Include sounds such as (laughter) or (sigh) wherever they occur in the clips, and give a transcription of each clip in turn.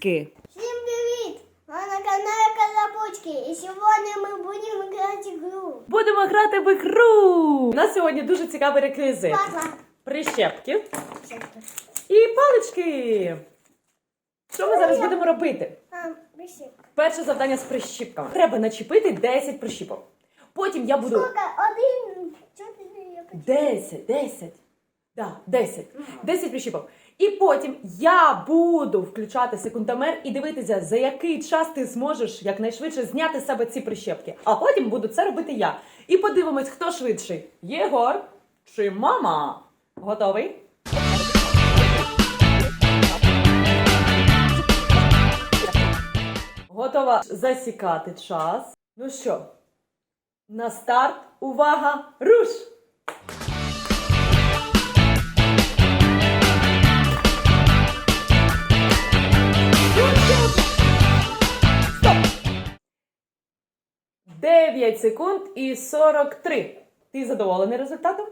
оплески. Всем привет! Мы на канале Колобочки, и сегодня мы будем играть игру. Будемо грати в ігру. У нас сьогодні дуже цікавий реквізит. Папа. Прищепки і палички. Що ми зараз будемо робити? А, прищепка. Перше завдання з прищіпками. Треба начепити 10 прищіпок. Потім я буду Сколько? Один. Что ты я хочу? 10, 10. Да, 10. 10 прищіпок. І потім я буду включати секундомер і дивитися, за який час ти зможеш якнайшвидше зняти з себе ці прищепки. А потім буду це робити я. І подивимось, хто швидший: Єгор чи мама. Готовий? Готова засікати час. Ну що, на старт, увага, руш! 9 секунд і 43. Ти задоволений результатом?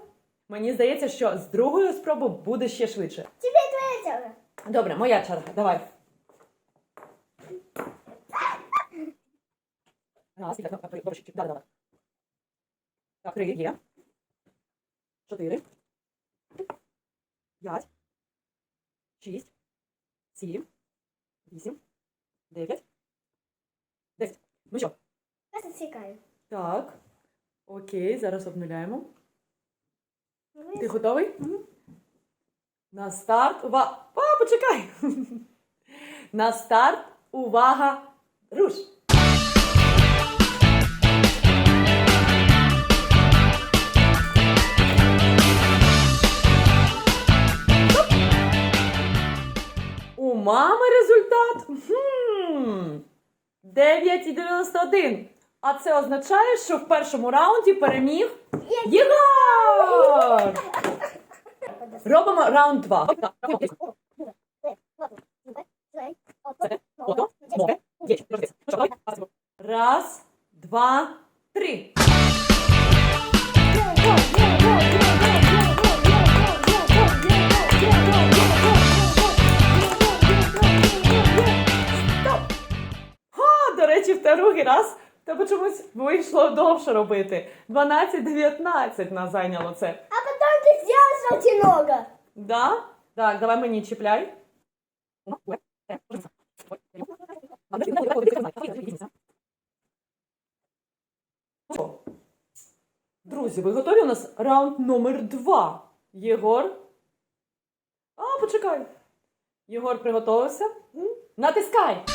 Мені здається, що з другої спроби буде ще швидше. Тебе третьего. Добре, моя черга. Давай. Раз, так, так, добре, ще, да, да, да. Так, три, є. Чотири. П'ять. Шість. Сім. Вісім. Дев'ять. Десять. Ну що? Я засекаю. Так. Окей, зараз обнуляємо. Ти готовий? На старт. Увага. О, почекай. (laughs) На старт. Увага. Руш. У мами результат. Хм. 9,91. А це означає, що в першому раунді переміг Єгор! Робимо раунд 2. Раз, два, вийшло довше робити. 12-19 нас зайняло це. А потом ты сделал желтинога. Да? Так, давай мені чіпляй. Друзі, ви готові? У нас раунд номер два. Єгор. А, почекай. Єгор приготувався. М? Натискай.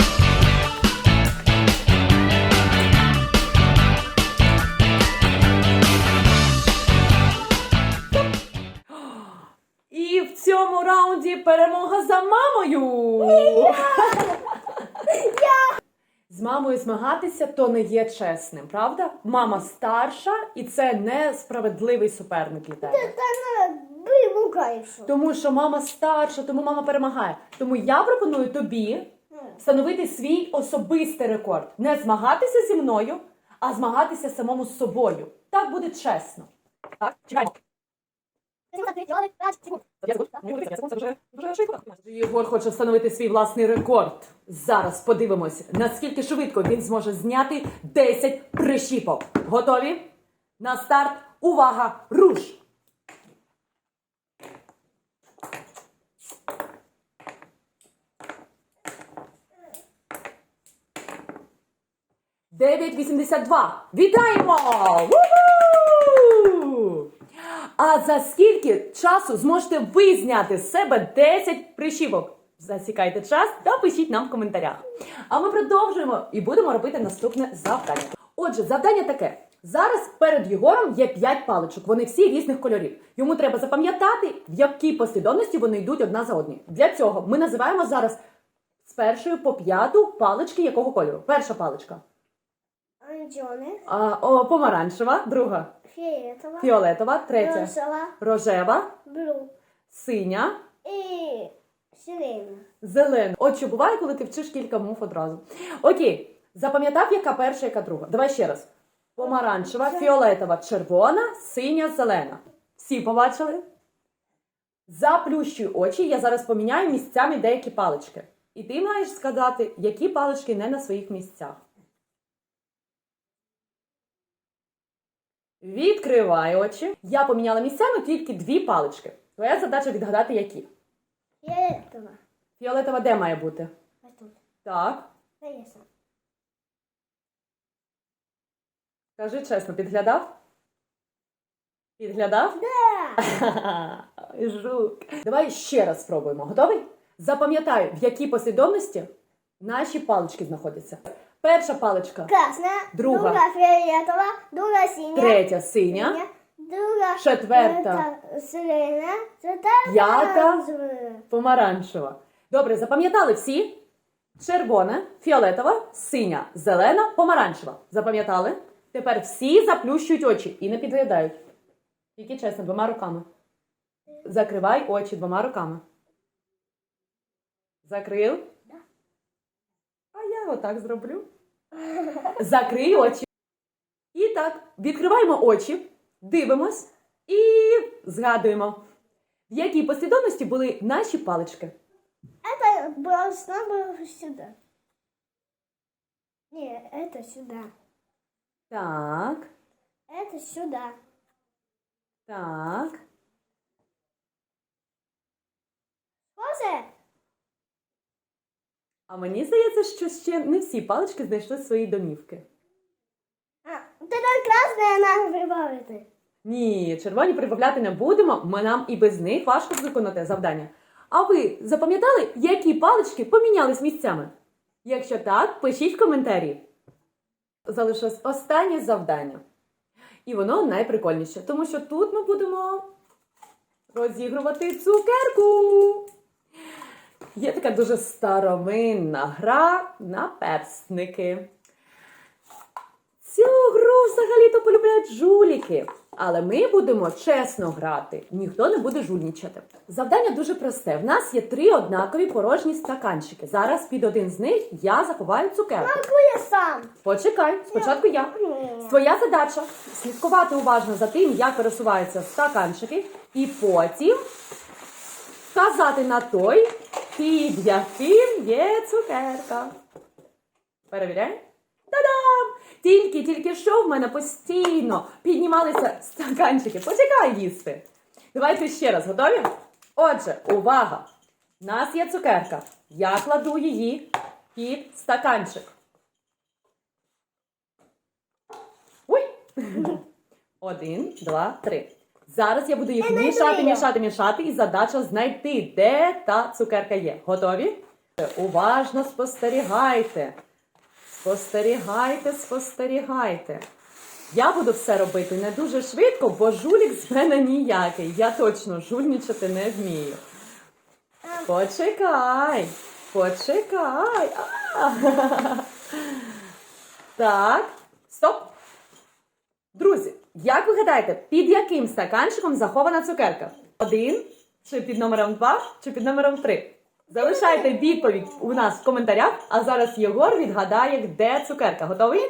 Перемога за мамою. З мамою змагатися то не є чесним, правда? Мама старша, і це несправедливий суперник для тебе. Ругаешься. Тому що мама старша, тому мама перемагає. Тому я пропоную тобі встановити свій особистий рекорд. Не змагатися зі мною, а змагатися самому з собою. Так буде чесно. Так, чекаємо. Єгор хоче встановити свій власний рекорд. Зараз подивимось, наскільки швидко він зможе зняти 10 прищіпок. Готові? На старт. Увага! Руш! Дев'ять вісімдесят два. Вітаємо! А за скільки часу зможете ви зняти з себе 10 прищіпок? Засікайте час та пишіть нам в коментарях. А ми продовжуємо і будемо робити наступне завдання. Отже, завдання таке: зараз перед Єгором є 5 паличок. Вони всі різних кольорів. Йому треба запам'ятати, в якій послідовності вони йдуть одна за одною. Для цього ми називаємо зараз з першої по п'яту палички якого кольору. Перша паличка. Антоне. А, о, помаранчева, друга Фиолетово. фіолетова, третя Розова. рожева, Блю. синя, И сирена. зелена. От що буває, коли ти вчиш кілька мов одразу. Окей, запам'ятав, яка перша, яка друга. Давай ще раз: помаранчева, фіолетова, червона, синя, зелена. Всі побачили? Заплющуй очі, я зараз поміняю місцями деякі палички. І ти маєш сказати, які палички не на своїх місцях. Відкривай очі. Я поміняла місцями тільки дві палички. Твоя задача відгадати, які. Фиолетово. Фіолетова де має бути? Вот тут. Так. Конечно. Кажи чесно, підглядав? Підглядав? Да. (laughs) Жук. Давай ще раз спробуємо. Готовий? Запам'ятай, в якій послідовності наші палички знаходяться. Перша паличка, Красная. Друга. Друга фиолетово. Друга синяя. третя синя, синяя, Друга. Четверта. это П'ята. помаранчева. Добре, запам'ятали всі? Червона, фіолетова, синя, зелена, помаранчева. Запам'ятали? Тепер всі заплющують очі і не підглядають. Тільки чесно, двома руками. Закривай очі двома руками. Закрив? А я отак зроблю. Закрий очі. І так, відкриваємо очі, дивимось і згадуємо, в якій послідовності були наші палички. Это должно было сюда. Не, это сюда. Так, Это сюда. так. Тоже? а мені здається, що ще не всі палички знайшли свої домівки. А, вот это красная надо прибавить. Ні, червоні прибавляти не будемо, ми нам і без них важко виконати завдання. А ви запам'ятали, які палички помінялись місцями? Якщо так, пишіть в коментарі. Залишилось останнє завдання. І воно найприкольніше, тому що тут ми будемо розігрувати цукерку. Є така дуже старовинна гра на персники. Цю гру взагалі-то полюбляють жуліки. Але ми будемо чесно грати, ніхто не буде жульнічати. Завдання дуже просте. В нас є три однакові порожні стаканчики. Зараз під один з них я заховаю цукерку. Могу я сам? Почекай, спочатку я. Твоя задача слідкувати уважно за тим, як пересуваються стаканчики, і потім вказати на той, під яким є цукерка. Перевіряй. Та-дам! Тільки, тільки що в мене постійно піднімалися стаканчики. Почекай їсти. Давайте ще раз, готові? Отже, увага! У нас є цукерка. Я кладу її під стаканчик. Ой! (laughs) Один, два, три. Зараз я буду їх мішати, мішати, мішати, і задача знайти, де та цукерка є. Готові? Уважно спостерігайте. Спостерігайте, спостерігайте. Я буду все робити не дуже швидко, бо жулік з мене ніякий. Я точно жульничати не вмію. Почекай, почекай. А! (laughs) Так, стоп. Друзі, як ви гадаєте, під яким стаканчиком захована цукерка? Один, чи під номером два, чи під номером три? Залишайте відповідь у нас в коментарях, а зараз Єгор відгадає, де цукерка. Готовий?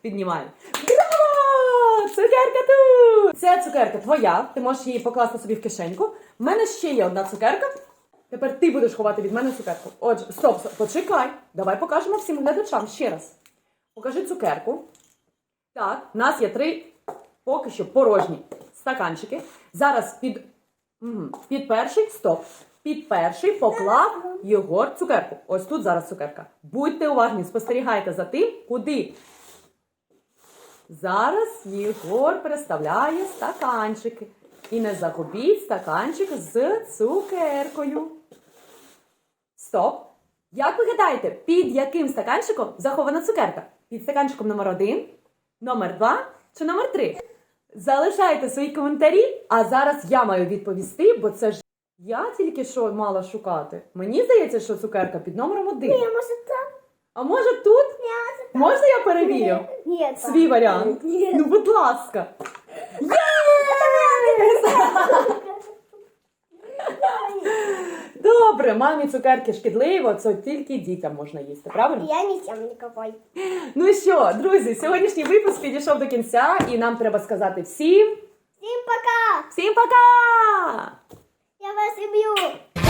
Піднімай. Браво! Цукерка тут! Це цукерка твоя. Ти можеш її покласти собі в кишеньку. У мене ще є одна цукерка. Тепер ти будеш ховати від мене цукерку. Отже, стоп, стоп, почекай. Давай покажемо всім глядачам ще раз. Покажи цукерку. Так, у нас є три поки що порожні стаканчики. Зараз під, під перший, стоп. Під перший поклав Єгор цукерку. Ось тут зараз цукерка. Будьте уважні, спостерігайте за тим, куди. Зараз Єгор переставляє стаканчики. І не загубіть стаканчик з цукеркою. Стоп! Як ви гадаєте, під яким стаканчиком захована цукерка? Під стаканчиком номер один, номер два чи номер три? Залишайте свої коментарі, а зараз я маю відповісти, бо це ж я тільки що мала шукати. Мені здається, що цукерка під номером один. Ні, може там? А може тут? Нет. Можна я перевірю? Нет. Свій варіант? Ні. Ну, будь ласка. Є! (laughs) добре, мамі цукерки шкідливо, це тільки дітям можна їсти, правильно? Я не тям нікакой. Ну що, друзі, сьогоднішній випуск підійшов до кінця, і нам треба сказати всім. Всім пока! Всім пока! Я вас люблю!